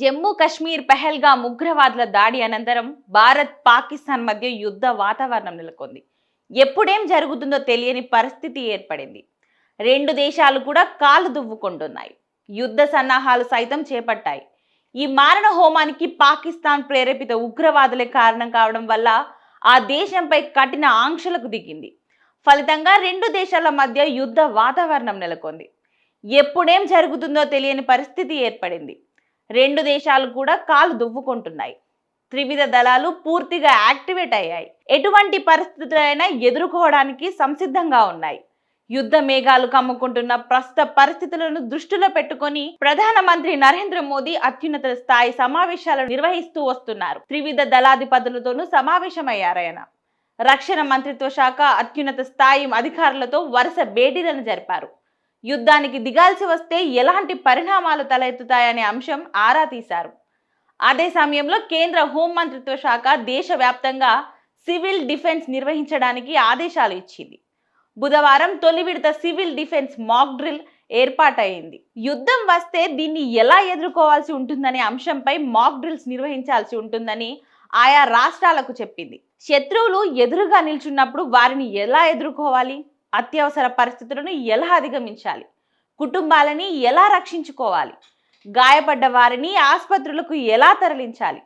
జమ్మూ కశ్మీర్ పెహల్గా ఉగ్రవాదుల దాడి అనంతరం భారత్ పాకిస్తాన్ మధ్య యుద్ధ వాతావరణం నెలకొంది. ఎప్పుడేం జరుగుతుందో తెలియని పరిస్థితి ఏర్పడింది. రెండు దేశాలు కూడా కాలు దువ్వుకుంటున్నాయి. యుద్ధ సన్నాహాలు సైతం చేపట్టాయి. ఈ మారణ హోమానికి పాకిస్తాన్ ప్రేరేపిత ఉగ్రవాదులే కారణం కావడం వల్ల ఆ దేశంపై కఠిన ఆంక్షలకు దిగింది. ఫలితంగా రెండు దేశాల మధ్య యుద్ధ వాతావరణం నెలకొంది. ఎప్పుడేం జరుగుతుందో తెలియని పరిస్థితి ఏర్పడింది. రెండు దేశాలు కూడా కాలు దువ్వుకుంటున్నాయి. త్రివిధ దళాలు పూర్తిగా యాక్టివేట్ అయ్యాయి. ఎటువంటి పరిస్థితులైనా ఎదుర్కోవడానికి సంసిద్ధంగా ఉన్నాయి. యుద్ధ మేఘాలు కమ్ముకుంటున్న ప్రస్తుత పరిస్థితులను దృష్టిలో పెట్టుకొని ప్రధానమంత్రి నరేంద్ర మోదీ అత్యున్నత స్థాయి సమావేశాలను నిర్వహిస్తూ వస్తున్నారు. త్రివిధ దళాధిపతులతోనూ సమావేశమయ్యారాయన. రక్షణ మంత్రిత్వ శాఖ అత్యున్నత స్థాయి అధికారులతో వరుస భేటీలను జరిపారు. యుద్ధానికి దిగాల్సి వస్తే ఎలాంటి పరిణామాలు తలెత్తుతాయనే అంశం ఆరా తీశారు. అదే సమయంలో కేంద్ర హోం మంత్రిత్వ శాఖ దేశవ్యాప్తంగా సివిల్ డిఫెన్స్ నిర్వహించడానికి ఆదేశాలు ఇచ్చింది. బుధవారం తొలి విడత సివిల్ డిఫెన్స్ మాక్ డ్రిల్ ఏర్పాటైంది యుద్ధం వస్తే దీన్ని ఎలా ఎదుర్కోవాల్సి ఉంటుందనే అంశంపై మాక్ డ్రిల్స్ నిర్వహించాల్సి ఉంటుందని ఆయా రాష్ట్రాలకు చెప్పింది. శత్రువులు ఎదురుగా నిల్చున్నప్పుడు వారిని ఎలా ఎదుర్కోవాలి? అత్యవసర పరిస్థితులను ఎలా అధిగమించాలి? కుటుంబాలని ఎలా రక్షించుకోవాలి? గాయపడ్డ వారిని ఆసుపత్రులకు ఎలా తరలించాలి?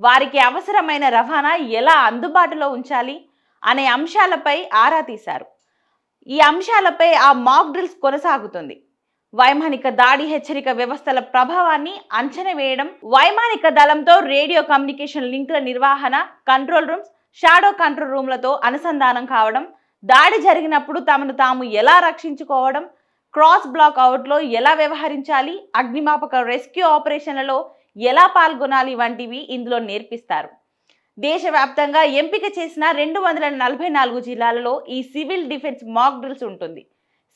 వారికి అవసరమైన రవాణా ఎలా అందుబాటులో ఉంచాలి? అనే అంశాలపై ఆరా తీశారు. ఈ అంశాలపై ఆ మాక్ డ్రిల్స్ కొనసాగుతుంది. వైమానిక దాడి హెచ్చరిక వ్యవస్థల ప్రభావాన్ని అంచనా వేయడం వైమానిక దళంతో రేడియో కమ్యూనికేషన్ లింకుల నిర్వహణ కంట్రోల్ రూమ్స్ షాడో కంట్రోల్ రూమ్లతో అనుసంధానం కావడం దాడి జరిగినప్పుడు తమను తాము ఎలా రక్షించుకోవడం క్రాస్ బ్లాక్ అవుట్లో ఎలా వ్యవహరించాలి అగ్నిమాపక రెస్క్యూ ఆపరేషన్లలో ఎలా పాల్గొనాలి వంటివి ఇందులో నేర్పిస్తారు. దేశవ్యాప్తంగా ఎంపిక చేసిన రెండు వందల నలభై నాలుగు జిల్లాలలో ఈ సివిల్ డిఫెన్స్ మాక్ డ్రిల్స్ ఉంటుంది.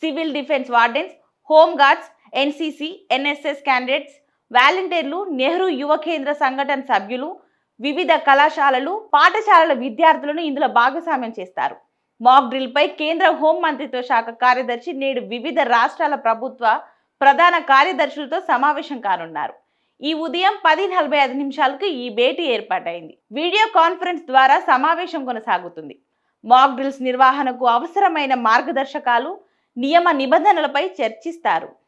Civil defence wardens home guards NCC NSS candidates వాలంటీర్లు నెహ్రూ యువ కేంద్ర సంఘటన సభ్యులు వివిధ కళాశాలలు పాఠశాలల విద్యార్థులను ఇందులో భాగస్వామ్యం చేస్తారు. మాక్ డ్రిల్పై కేంద్ర హోం మంత్రిత్వ శాఖ కార్యదర్శి నేడు వివిధ రాష్ట్రాల ప్రభుత్వ ప్రధాన కార్యదర్శులతో సమావేశం కానున్నారు. ఈ ఉదయం పది నలభై ఐదు నిమిషాలకు ఈ భేటీ ఏర్పాటైంది. వీడియో కాన్ఫరెన్స్ ద్వారా సమావేశం కొనసాగుతుంది. మాక్ డ్రిల్స్ నిర్వహణకు అవసరమైన మార్గదర్శకాలు నియమ నిబంధనలపై చర్చిస్తారు.